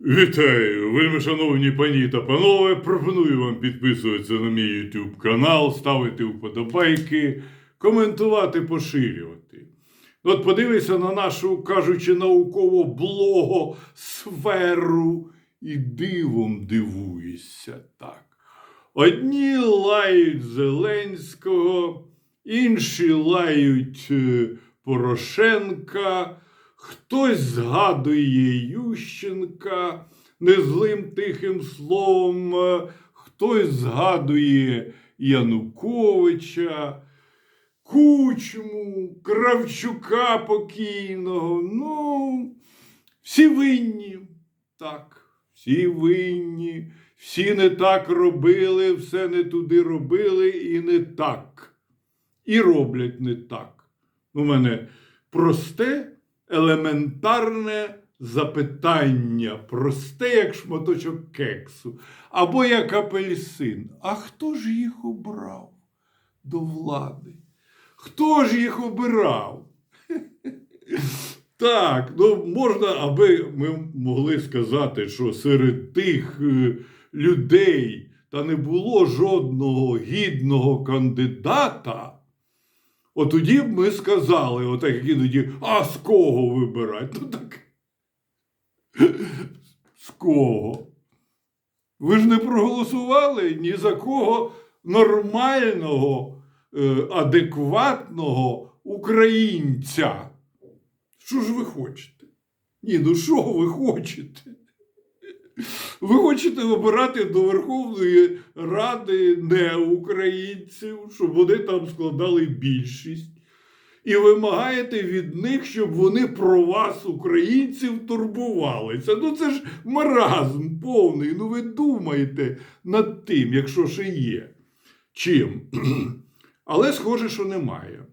Вітаю, вельми шановні пані та панове. Пропоную вам підписуватися на мій YouTube канал, ставити вподобайки, коментувати, поширювати. От подивися на нашу, кажучи, науково блогосферу і дивом дивуєшся так. Одні лають Зеленського, інші лають е, Порошенка, хтось згадує Ющенка незлим тихим словом, е, хтось згадує Януковича, Кучму, Кравчука покійного. Ну, всі винні. Так, всі винні, всі не так робили, все не туди робили і не так. І роблять не так. У мене просте, елементарне запитання, просте, як шматочок кексу, або як апельсин. А хто ж їх обрав до влади? Хто ж їх обирав? Так, ну можна, аби ми могли сказати, що серед тих е, людей та не було жодного гідного кандидата. От тоді б ми сказали, отак як іноді, а з кого вибирати? Ну так. З кого? Ви ж не проголосували ні за кого нормального, е, адекватного українця. Що ж ви хочете? Ні, ну що ви хочете? Ви хочете обирати до Верховної Ради не українців, щоб вони там складали більшість. І вимагаєте від них, щоб вони про вас, українців, турбувалися. Ну це ж маразм повний. Ну ви думаєте над тим, якщо ще є. Чим? Але схоже, що немає.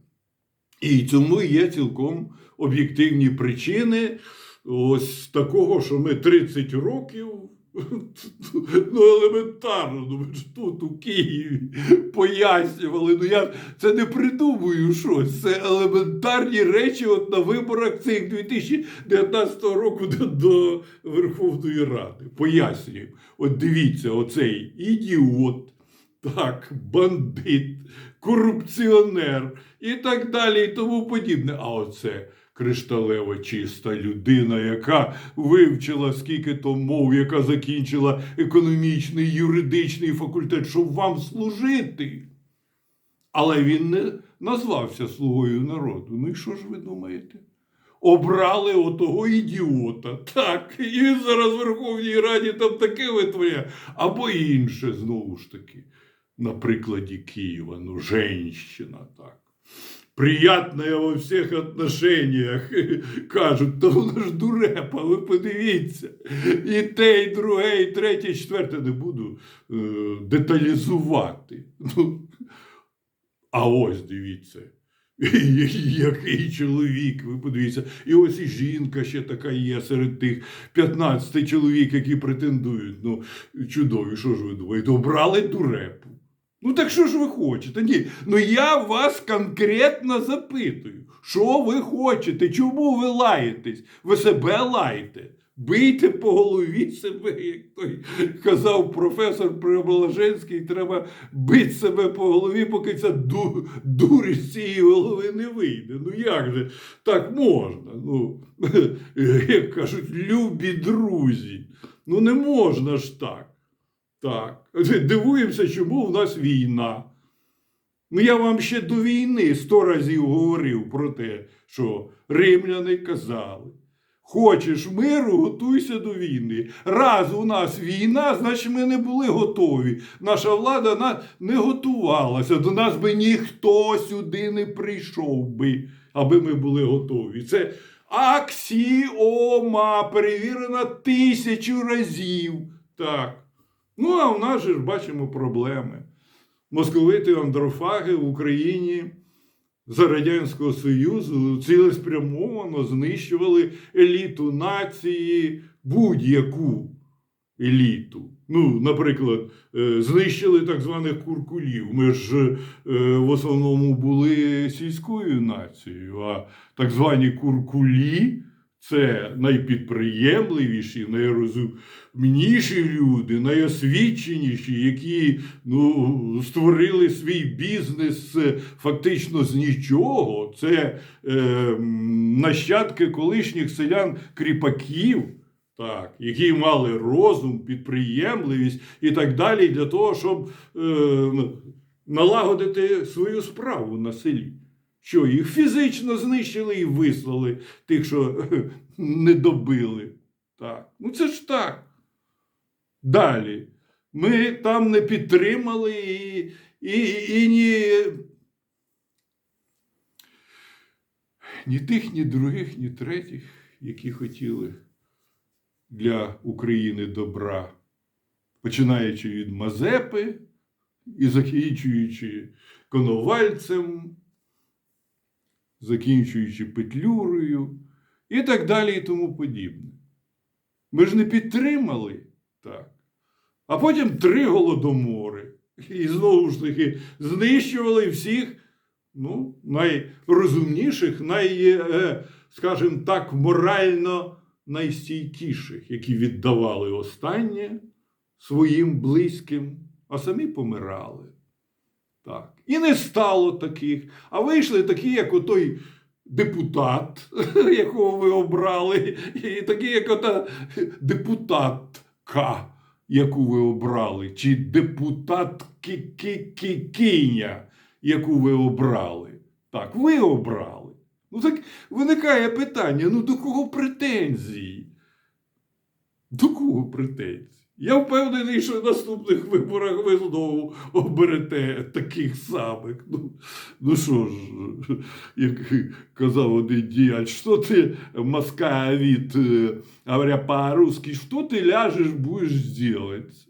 І цьому є цілком об'єктивні причини ось такого, що ми 30 років. Ну, елементарно, ну ви ж тут у Києві пояснювали. Ну я це не придумую щось. Це елементарні речі от на виборах цих 2019 року до, до Верховної Ради. Пояснюємо. От дивіться, оцей ідіот, так, бандит, корупціонер і так далі, і тому подібне. А оце кришталево чиста людина, яка вивчила скільки то мов, яка закінчила економічний, юридичний факультет, щоб вам служити. Але він не назвався слугою народу. Ну і що ж ви думаєте? Обрали отого ідіота. Так, і він зараз в Верховній Раді там таке витворяє. Або інше, знову ж таки, на прикладі Києва, ну, женщина, так. Приятная во всіх отношениях. Кажуть, та вона ж дурепа, ви подивіться. І те, і друге, і третє, і четверте не буду е, деталізувати. Ну, а ось дивіться. Який чоловік, ви подивіться. І ось і жінка ще така є серед тих 15 чоловік, які претендують. Ну, чудові, що ж ви думаєте? Обрали дурепу. Ну так що ж ви хочете? Ні. Ну я вас конкретно запитую, що ви хочете? Чому ви лаєтесь? Ви себе лаєте? Бийте по голові себе, як той казав професор Преображенський, треба бити себе по голові, поки ця ду, дурість з цієї голови не вийде. Ну як же так можна? Ну, як кажуть, любі друзі. Ну не можна ж так. Так. Дивуємося, чому в нас війна. Ну, я вам ще до війни сто разів говорив про те, що римляни казали. Хочеш миру, готуйся до війни. Раз у нас війна, значить ми не були готові. Наша влада на- не готувалася. До нас би ніхто сюди не прийшов би, аби ми були готові. Це аксіома, перевірена тисячу разів. Так. Ну, а в нас же ж бачимо проблеми. Московити андрофаги в Україні за Радянського Союзу цілеспрямовано знищували еліту нації, будь-яку еліту. Ну, наприклад, е, знищили так званих куркулів. Ми ж е, в основному були сільською нацією, а так звані куркулі це найпідприємливіші, найрозумніші люди, найосвіченіші, які ну, створили свій бізнес е, фактично з нічого. Це е, нащадки колишніх селян кріпаків. Так, які мали розум, підприємливість і так далі для того, щоб е, налагодити свою справу на селі. Що їх фізично знищили і вислали тих, що не добили. Так. Ну це ж так. Далі. Ми там не підтримали і, і, і ні, ні тих, ні других, ні третіх, які хотіли для України добра, починаючи від Мазепи і закінчуючи Коновальцем, закінчуючи Петлюрою і так далі і тому подібне. Ми ж не підтримали так. А потім три голодомори. І знову ж таки знищували всіх ну, найрозумніших, най, е, скажімо так, морально найстійкіших, які віддавали останнє своїм близьким, а самі помирали. Так. І не стало таких, а вийшли такі, як отой депутат, якого ви обрали, і такі, як ота депутатка, яку ви обрали, чи депутат-киня, яку ви обрали. Так, ви обрали. Ну так виникає питання: ну до кого претензії? До кого претензії? Я впевнений, що в наступних виборах ви знову оберете таких самих. Ну, ну що ж, як казав один діяч, що ти мозковит, говоря по-русски, що ти ляжеш, будеш делать?